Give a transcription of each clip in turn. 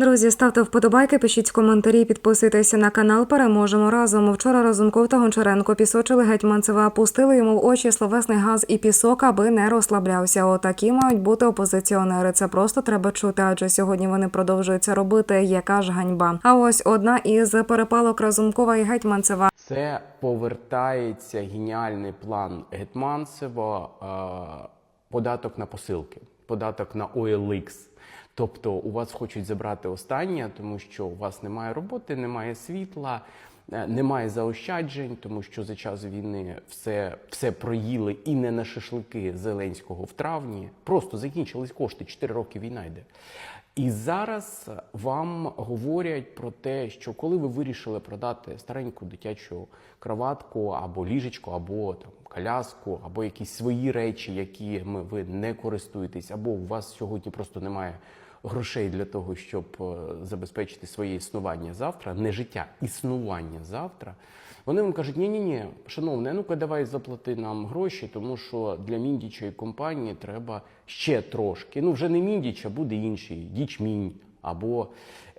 Друзі, ставте вподобайки, пишіть коментарі, підписуйтеся на канал. Переможемо разом. Вчора Разумков та Гончаренко пісочили гетьманцева, пустили йому в очі словесний газ і пісок, аби не розслаблявся. Отакі мають бути опозиціонери. Це просто треба чути, адже сьогодні вони продовжують це робити. Яка ж ганьба? А ось одна із перепалок Разумкова і Гетьманцева. Це повертається геніальний план Гетманцева е, податок на посилки, податок на OLX. Тобто у вас хочуть забрати останнє, тому що у вас немає роботи, немає світла, е, немає заощаджень, тому що за час війни все, все проїли і не на шашлики Зеленського в травні. Просто закінчились кошти. 4 роки війна йде. І зараз вам говорять про те, що коли ви вирішили продати стареньку дитячу кроватку або ліжечко, або там коляску, або якісь свої речі, якими ви не користуєтесь, або у вас сьогодні просто немає грошей для того, щоб е, забезпечити своє існування завтра, не життя, існування завтра. Вони вам кажуть, ні, ні, ні, шановне, ну-ка давай заплати нам гроші, тому що для міндічої компанії треба ще трошки. Ну вже не міндіч, а буде інший дічмінь або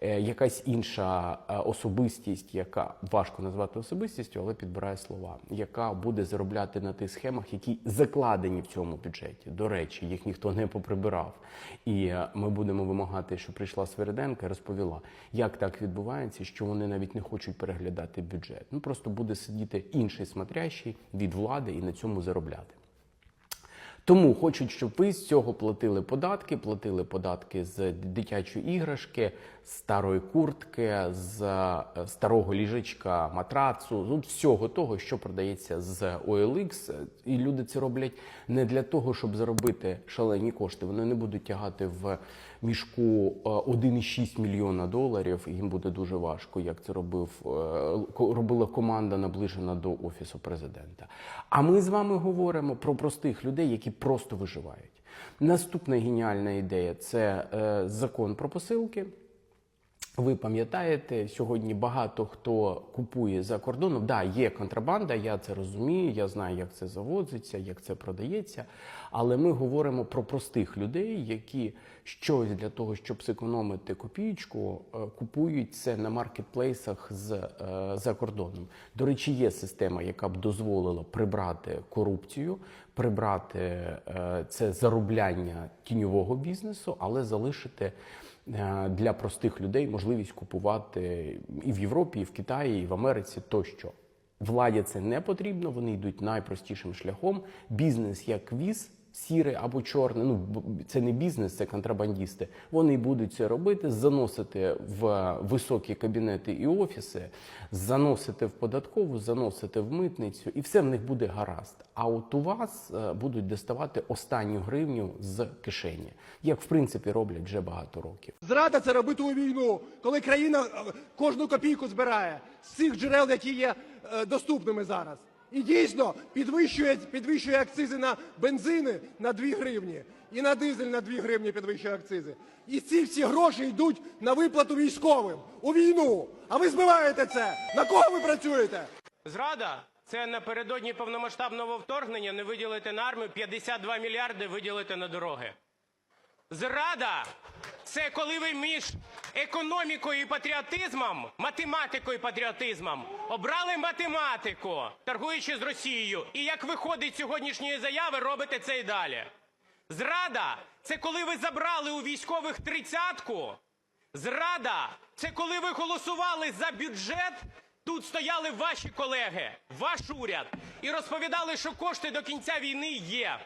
якась інша е, особистість, яка важко назвати особистістю, але підбирає слова, яка буде заробляти на тих схемах, які закладені в цьому бюджеті. До речі, їх ніхто не поприбирав. І е, ми будемо вимагати, щоб прийшла Свериденка і розповіла, як так відбувається, що вони навіть не хочуть переглядати бюджет. Ну просто буде сидіти інший смотрящий від влади і на цьому заробляти. Тому хочуть, щоб ви з цього платили податки, платили податки з дитячої іграшки, з старої куртки, з е, старого ліжечка, матрацу, ну всього того, що продається з OLX. І люди це роблять не для того, щоб заробити шалені кошти. Вони не будуть тягати в мішку е, 1,6 мільйона доларів. Їм буде дуже важко, як це робив е, робила команда, наближена до офісу президента. А ми з вами говоримо про простих людей, які просто виживають. Наступна геніальна ідея це е, закон про посилки. Ви пам'ятаєте, сьогодні багато хто купує за кордоном. Да, є контрабанда, я це розумію, я знаю, як це завозиться, як це продається. Але ми говоримо про простих людей, які щось для того, щоб зекономити копійку, е, купують це на маркетплейсах з е, за кордоном. До речі, є система, яка б дозволила прибрати корупцію, прибрати е, це заробляння тіньового бізнесу, але залишити для простих людей можливість купувати і в Європі, і в Китаї, і в Америці тощо. Владі це не потрібно, вони йдуть найпростішим шляхом. Бізнес як віз, сірий або чорний. Ну це не бізнес, це контрабандісти. Вони будуть це робити, заносити в високі кабінети і офіси, заносити в податкову, заносити в митницю, і все в них буде гаразд. А от у вас е, будуть доставати останню гривню з кишені, як в принципі роблять вже багато років. Зрада це робити у війну, коли країна е, кожну копійку збирає з цих джерел, які є е, доступними зараз. І дійсно підвищує, підвищує акцизи на бензини на 2 гривні і на дизель на 2 гривні підвищує акцизи. І ці всі гроші йдуть на виплату військовим у війну. А ви збиваєте це. На кого ви працюєте? Зрада це напередодні повномасштабного вторгнення не виділити на армію 52 мільярди виділити на дороги. Зрада це коли ви між економікою і патріотизмом, математикою і патріотизмом обрали математику, торгуючи з Росією. І як виходить з сьогоднішньої заяви, робите це і далі. Зрада це коли ви забрали у військових тридцятку. Зрада це коли ви голосували за бюджет. Тут стояли ваші колеги, ваш уряд, і розповідали, що кошти до кінця війни є.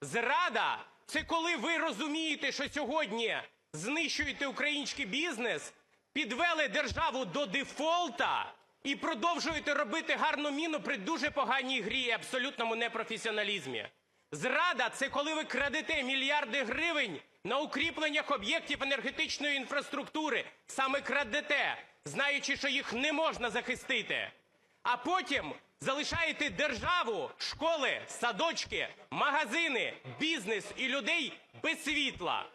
Зрада це коли ви розумієте, що сьогодні знищуєте український бізнес, підвели державу до дефолта і продовжуєте робити гарну міну при дуже поганій грі і абсолютному непрофесіоналізмі. Зрада це коли ви крадете мільярди гривень на укріпленнях об'єктів енергетичної інфраструктури. Саме крадете, знаючи, що їх не можна захистити. А потім залишаєте державу, школи, садочки, магазини, бізнес і людей без світла.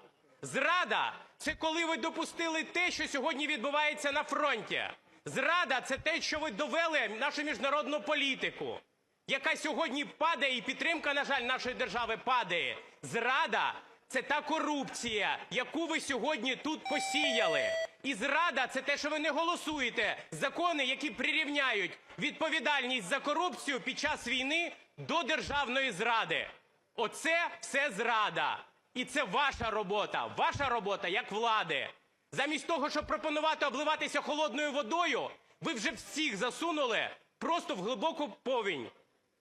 Зрада це коли ви допустили те, що сьогодні відбувається на фронті. Зрада це те, що ви довели нашу міжнародну політику, яка сьогодні падає, і підтримка, на жаль, нашої держави падає. Зрада це та корупція, яку ви сьогодні тут посіяли. І зрада це те, що ви не голосуєте закони, які прирівняють відповідальність за корупцію під час війни до державної зради. Оце все зрада. І це ваша робота. Ваша робота як влади. Замість того, щоб пропонувати обливатися холодною водою, ви вже всіх засунули просто в глибоку повінь.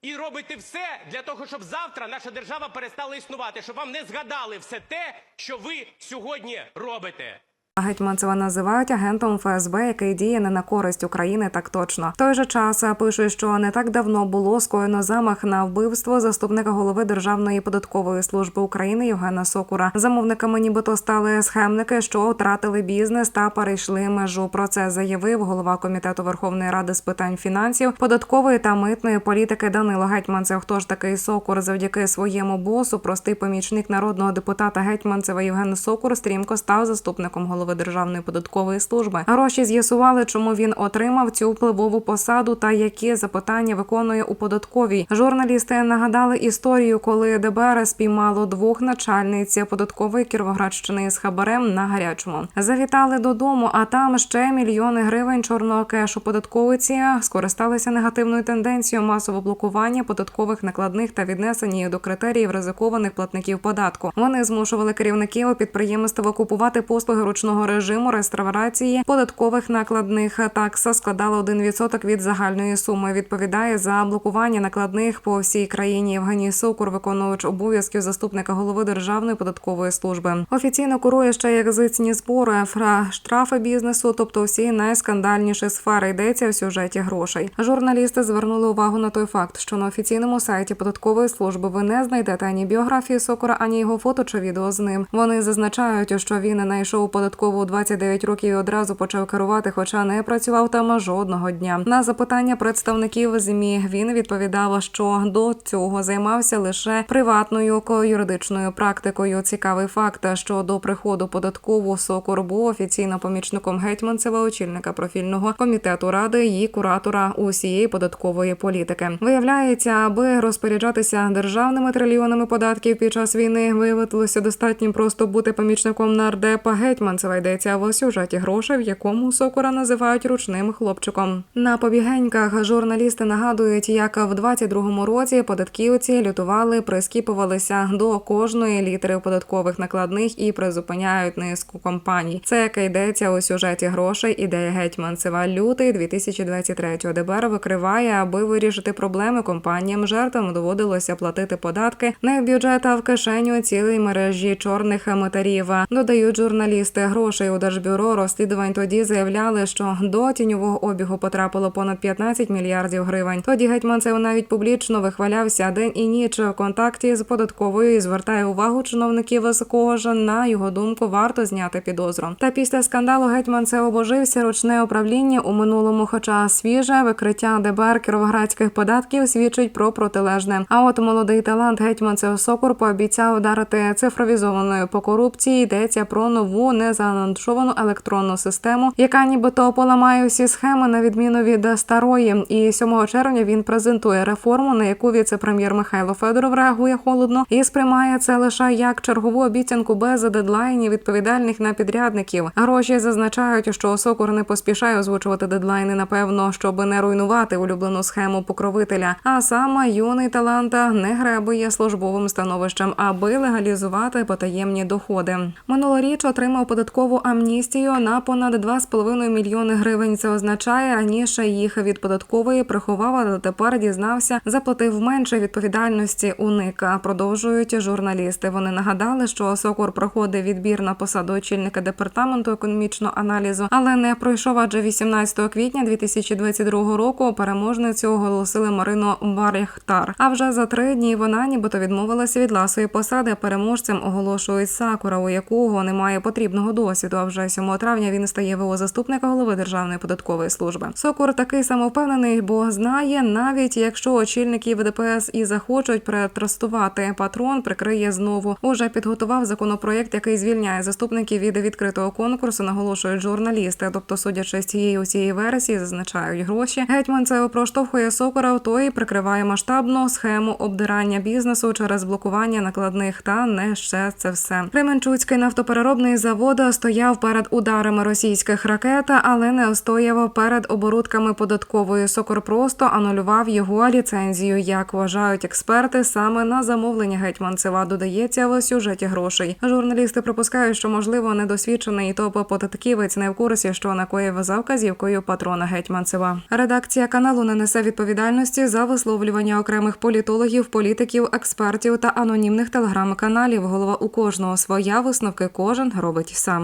І робите все для того, щоб завтра наша держава перестала існувати, щоб вам не згадали все те, що ви сьогодні робите. Гетьманцева називають агентом ФСБ, який діє не на користь України. Так точно в той же час пишуть, що не так давно було скоєно замах на вбивство заступника голови Державної податкової служби України Євгена Сокура. Замовниками, нібито стали схемники, що втратили бізнес та перейшли межу. Про це заявив голова комітету Верховної Ради з питань фінансів, податкової та митної політики Данило Гетьманцев. Хто ж такий Сокур завдяки своєму босу, простий помічник народного депутата Гетьманцева Євген Сокур стрімко став заступником голови Державної податкової служби. Гроші з'ясували, чому він отримав цю впливову посаду та які запитання виконує у податковій. Журналісти нагадали історію, коли ДБР спіймало двох начальниць податкової Кіровоградщини з хабарем на гарячому. Завітали додому, а там ще мільйони гривень чорного кешу. Податковиці скористалися негативною тенденцією масового блокування податкових накладних та віднесення їх до критеріїв ризикованих платників податку. Вони змушували керівників підприємства купувати послуги ручного режиму реставрації податкових накладних. Такса складала 1% від загальної суми. Відповідає за блокування накладних по всій країні. Євгеній Сокур, виконувач обов'язків заступника голови Державної податкової служби. Офіційно курує ще екзитні збори, фра штрафи бізнесу, тобто всі найскандальніші сфери. Йдеться в сюжеті грошей. Журналісти звернули увагу на той факт, що на офіційному сайті податкової служби ви не знайдете ані біографії Сокура, ані його фото чи відео з ним. Вони зазначають, що він знайшов податкову у 29 років і одразу почав керувати, хоча не працював там жодного дня. На запитання представників змі він відповідав, що до цього займався лише приватною юридичною практикою. Цікавий факт, що до приходу податкову Сокур був офіційно помічником гетьманцева, очільника профільного комітету ради і куратора усієї податкової політики. Виявляється, аби розпоряджатися державними трильйонами податків під час війни, виявилося достатньо просто бути помічником нардепа гетьманцева. Йдеться в сюжеті грошей, в якому Сокура називають ручним хлопчиком. На побігеньках журналісти нагадують, як в 22-му році податківці лютували, прискіпувалися до кожної літери податкових накладних і призупиняють низку компаній. Це яке йдеться у сюжеті грошей. Ідея гетьманцева лютий 2023 ДБР викриває, аби вирішити проблеми компаніям жертвам доводилося платити податки не в бюджет, а в кишеню цілої мережі чорних метарів. Додають журналісти грошей у держбюро розслідувань. Тоді заявляли, що до тіньового обігу потрапило понад 15 мільярдів гривень. Тоді гетьманцев навіть публічно вихвалявся день і ніч в контакті з податковою і звертає увагу чиновників з ж на його думку варто зняти підозру. Та після скандалу гетьманцев обожився ручне управління у минулому, хоча свіже викриття ДБР кіровоградських податків свідчить про протилежне. А от молодий талант гетьманцев Сокур пообіцяв ударити цифровізованою по корупції. Йдеться про нову незаанонсовану електронну систему, яка нібито поламає всі схеми на відміну від старої. І 7 червня він презентує реформу, на яку віце-прем'єр Михайло Федоров реагує холодно і сприймає це лише як чергову обіцянку без дедлайнів відповідальних на підрядників. Гроші зазначають, що Сокур не поспішає озвучувати дедлайни, напевно, щоб не руйнувати улюблену схему покровителя. А саме юний таланта не гребує службовим становищем, аби легалізувати потаємні доходи. Минулоріч отримав податкову амністію на понад 2,5 мільйони гривень. Це означає, раніше їх від податкової приховав, але тепер дізнався, заплатив менше відповідальності уника. Продовжують журналісти. Вони нагадали, що Сокур проходив відбір на посаду очільника департаменту економічного аналізу, але не пройшов. Адже 18 квітня 2022 року переможницю оголосили Марину Баряхтар. А вже за три дні вона нібито відмовилася від ласої посади. Переможцем оголошують Сакура, у якого немає потрібного досвіду. А вже 7 травня він стає ВО заступника голови Державної податкової служби. Сокур такий самовпевнений, бо знає, навіть якщо очільники ВДПС і захочуть перетрастувати, патрон прикриє знову. Уже підготував законопроєкт, який звільняє заступників від відкритого конкурсу. Наголошують журналісти. Тобто, судячи з цієї усієї версії, зазначають гроші. Гетьман це проштовхує Сокура в той прикриває масштабну схему обдирання бізнесу через блокування накладних та не ще це все. Кременчуцький нафтопереробний завод стояв перед ударами російських ракет, але не остояв перед оборудками податкової. Сокор просто анулював його ліцензію. Як вважають експерти, саме на замовлення гетьманцева додається в сюжеті грошей. Журналісти припускають, що можливо недосвідчений топ-податківець не в курсі, що накоїв за вказівкою патрона гетьманцева. Редакція каналу не несе відповідальності за висловлювання окремих політологів, політиків, експертів та анонімних телеграм-каналів. Голова у кожного своя висновки кожен робить сам.